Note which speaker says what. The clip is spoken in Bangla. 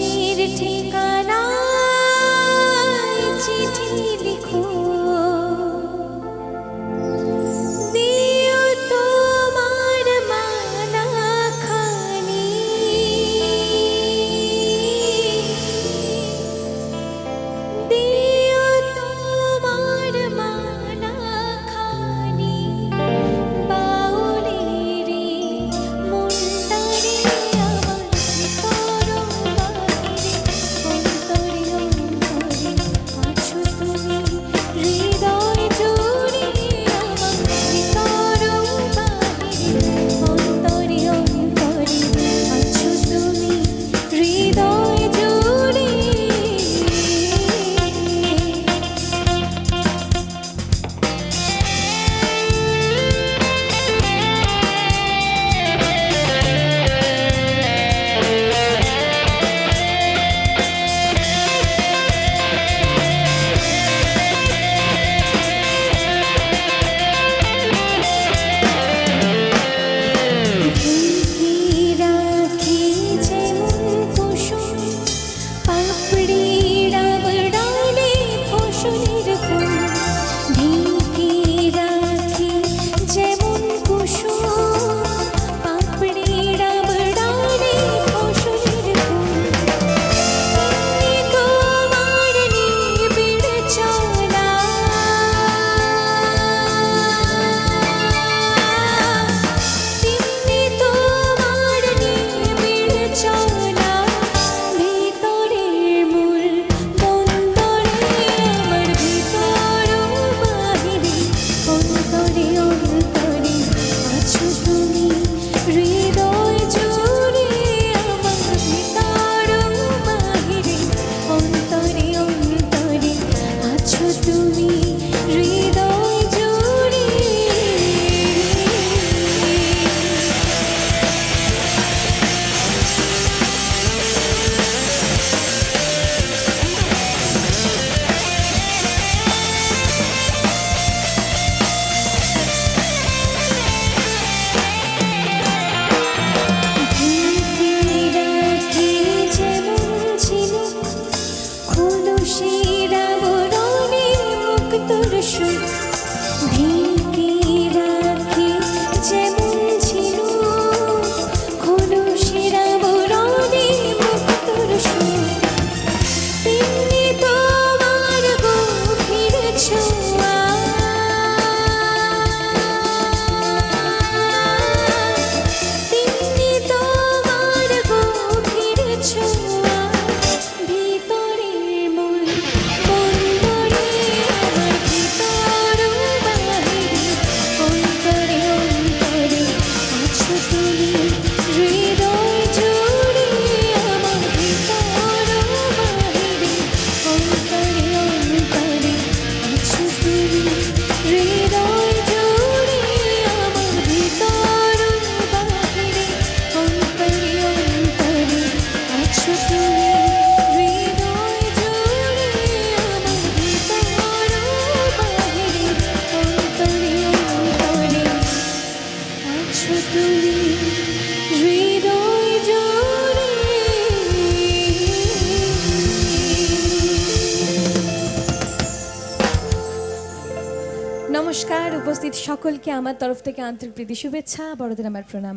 Speaker 1: চিঠির ঠিকানা চিঠি খুশির আবরণে মুক্তর সুর। ঢেকে নমস্কার উপস্থিত সকলকে আমার তরফ থেকে আন্তরিক প্রীতি শুভেচ্ছা বড়দের আমার প্রণাম